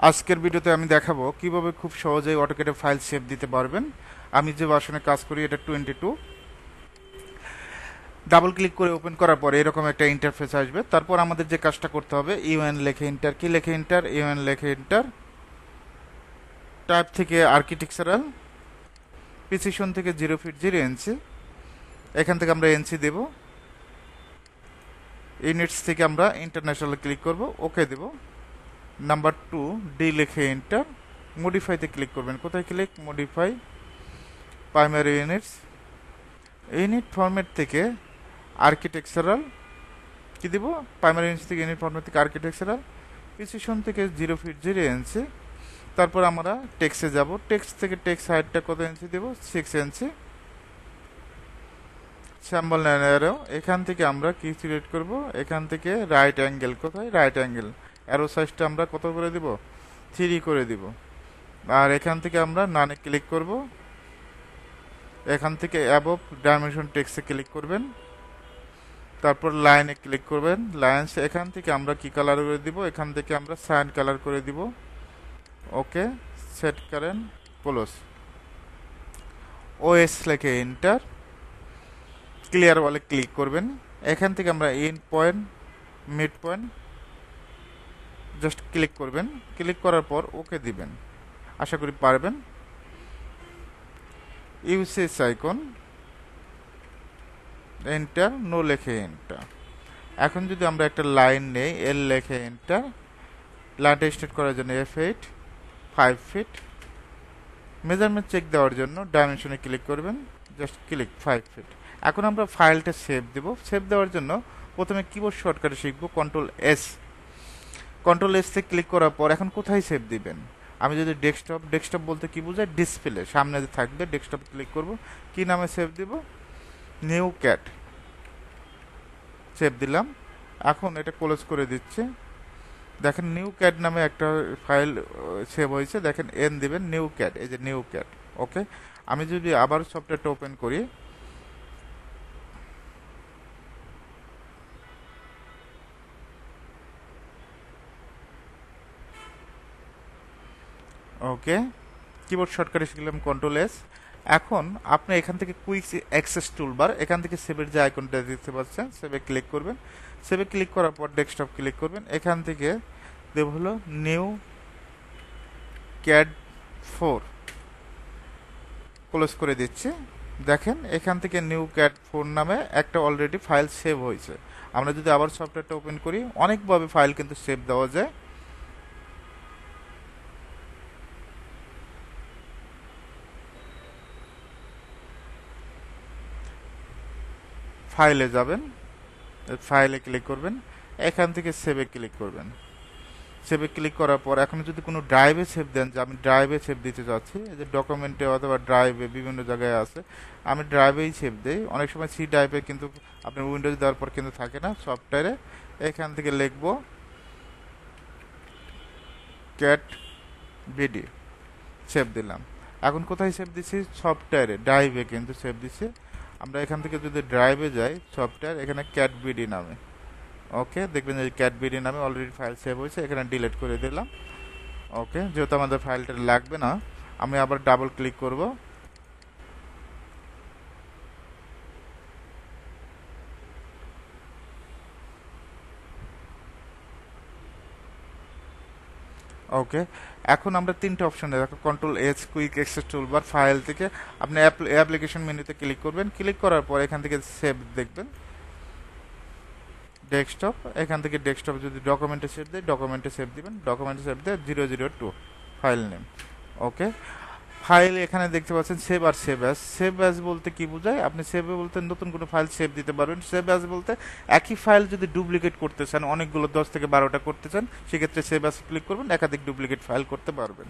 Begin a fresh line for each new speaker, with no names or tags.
আজকের ভিডিওতে আমি দেখাবো কীভাবে খুব সহজেই অটোকেটে ফাইল সেভ দিতে পারবেন। আমি যে ভার্সনে কাজ করি, এটা টোয়েন্টি টু ডাবল ক্লিক করে ওপেন করার পরে এরকম একটা ইন্টারফেস আসবে। তারপর আমাদের যে কাজটা করতে হবে ইউএন লেখে ইন্টার কি লেখে ইন্টার ইউএন লেখে ইন্টার টাইপ থেকে আর্কিটেকচারাল প্রিসিশন থেকে জিরো ফিট জিরো এনসি এখান থেকে আমরা এনসি দেব। ইউনিটস থেকে আমরা ইন্টারন্যাশনাল ক্লিক করব ওকে দেব। নাম্বার টু, ডি লিখে এন্টার মডিফাইতে ক্লিক করবেন। কোথায় click modify primary units unit format থেকে আর্কিটেকচারাল কি দিব? প্রাইমারি ইউনিট থেকে ইউনিট ফরম্যাট থেকে আর্কিটেকচারাল প্রিসিশন থেকে জিরো ফিট জিরো এনসি তারপর আমরা টেক্সে যাব। টেক্সট থেকে টেক্স হাইটটা কত ইঞ্চি দেব? সিক্স ইঞ্চি স্যাম্বল অ্যারো এখান থেকে আমরা কি সিলেক্ট করব? এখান থেকে রাইট অ্যাঙ্গেল কোথায়? রাইট অ্যাঙ্গেল অ্যারো সাইজটা আমরা কত করে দিব? থ্রি করে দিব। আর এখান থেকে আমরা নানে ক্লিক করব। এখান থেকে অ্যাবভ ডাইমেনশন টেক্সে ক্লিক করবেন। তারপর লাইনে ক্লিক করবেন। লাইন্স এখান থেকে আমরা কি কালার করে দিব? এখান থেকে আমরা সাইন কালার করে দিব। ওকে সেট করেন ক্লোজ ওএস লেখে এন্টার ক্লিয়ার বলে ক্লিক করবেন। এখান থেকে আমরা in point mid point just click করবেন। ক্লিক করার পর ওকে দিবেন। আশা করি পারবেন। ইউসেস আইকন এন্টার নো লেখে এন্টার এখন যদি আমরা একটা লাইন নেই এল লেখে এন্টার লাইনটা স্টার্ট করার জন্য F eight five feet measurement check দেওয়ার জন্য ডাইমেনশনে ক্লিক করবেন। জাস্ট ক্লিক ফাইভ ফিট এখন আমরা ফাইলটা সেভ দেব। সেভ দেওয়ার জন্য প্রথমে কিবোর্ড শর্টকাটে শিখব কন্ট্রোল এস কন্ট্রোল থেকে ক্লিক করার পর এখন কোথায় সেভ দিবেন? আমি যদি ডেস্কটপ ডেস্কটপ বলতে কি বোঝায়? ডিসপ্লে সামনে যে থাকবে ডেস্কটপ ক্লিক করব। কি নামে সেভ দিব? নিউ ক্যাট সেভ দিলাম। এখন এটা ক্লোজ করে দিচ্ছে। দেখেন নিউ ক্যাট নামে একটা ফাইল সেভ হয়েছে। দেখেন এন দিবেন নিউ ক্যাট এই যে নিউ ক্যাট ওকে আমি যদি আবার সফটওয়্যারটা ওপেন করি ওকে? কিবোর্ড শর্টকাটে শিখলাম কন্ট্রোল এস এখন আপনি এখান থেকে কুইক অ্যাক্সেস টুলবার এখান থেকে সেভের যে আইকনটা দেখতে পাচ্ছেন সেভে ক্লিক করবেন। সেভে ক্লিক করার পর ডেস্কটপ ক্লিক করবেন। এখান থেকে দেব হলো নিউ ক্যাড ফোর ক্লোজ করে দিচ্ছি। দেখেন, এখান থেকে নিউ ক্যাট ফোর নামে একটা অলরেডি ফাইল সেভ হয়েছে। আমরা যদি আবার সফটওয়্যারটা ওপেন করি, অনেকভাবে ফাইল কিন্তু সেভ দেওয়া যায়। ফাইলে যাবেন ফাইলে ক্লিক করবেন, এখান থেকে সেভে ক্লিক করবেন। সেভে ক্লিক করার পর এখন যদি কোনো ড্রাইভে সেভ দেন, যে আমি ড্রাইভে সেভ দিতে চাচ্ছি যে ডকুমেন্টে অথবা ড্রাইভে বিভিন্ন জায়গায় আছে, আমি ড্রাইভেই সেভ দিই। অনেক সময় সি ড্রাইভে কিন্তু আপনার উইন্ডোজ দেওয়ার পর কিন্তু থাকে না সফটওয়্যারে এখান থেকে লিখব ক্যাট বিডি সেভ দিলাম। এখন কোথায় সেভ দিচ্ছি? সফটওয়্যারে ড্রাইভে কিন্তু সেভ দিচ্ছি। আমরা এখান থেকে যদি ড্রাইভে যাই সফটওয়্যার এখানে ক্যাট বিডি নামে। ওকে দেখবেন যে ক্যাট বিডি নামে অলরেডি ফাইল সেভ হয়েছে, এখানে ডিলিট করে দিলাম। ওকে যেহেতু আমাদের ফাইলটা লাগবে না, আমি আবার ডাবল ক্লিক করব। ওকে এখন আমরা তিনটে অপশন দেখো control S quick access toolbar file থেকে আপনি অ্যাপ্লিকেশন মেনুতে ক্লিক করবেন। ক্লিক করার পর এখান থেকে সেভ দেখবেন। ডেস্কটপ এখান থেকে ডেস্কটপ যদি ডকুমেন্টে সেভ দেয় ডকুমেন্টে সেভ দিবেন। ডকুমেন্টে সেভ দেয় zero zero two file name okay file এখানে দেখতে পাচ্ছেন, সেভ আর সেভ অ্যাজ সেভ অ্যাজ বলতে কি বোঝায়? আপনি সেভে বলতে নতুন কোনো ফাইল সেভ দিতে পারবেন। সেভ অ্যাজ বলতে একই ফাইল যদি ডুপ্লিকেট করতে চান, অনেকগুলো দশ থেকে বারোটা করতে চান, সেক্ষেত্রে সেভ অ্যাজ ক্লিক করবেন, একাধিক ডুপ্লিকেট ফাইল করতে পারবেন।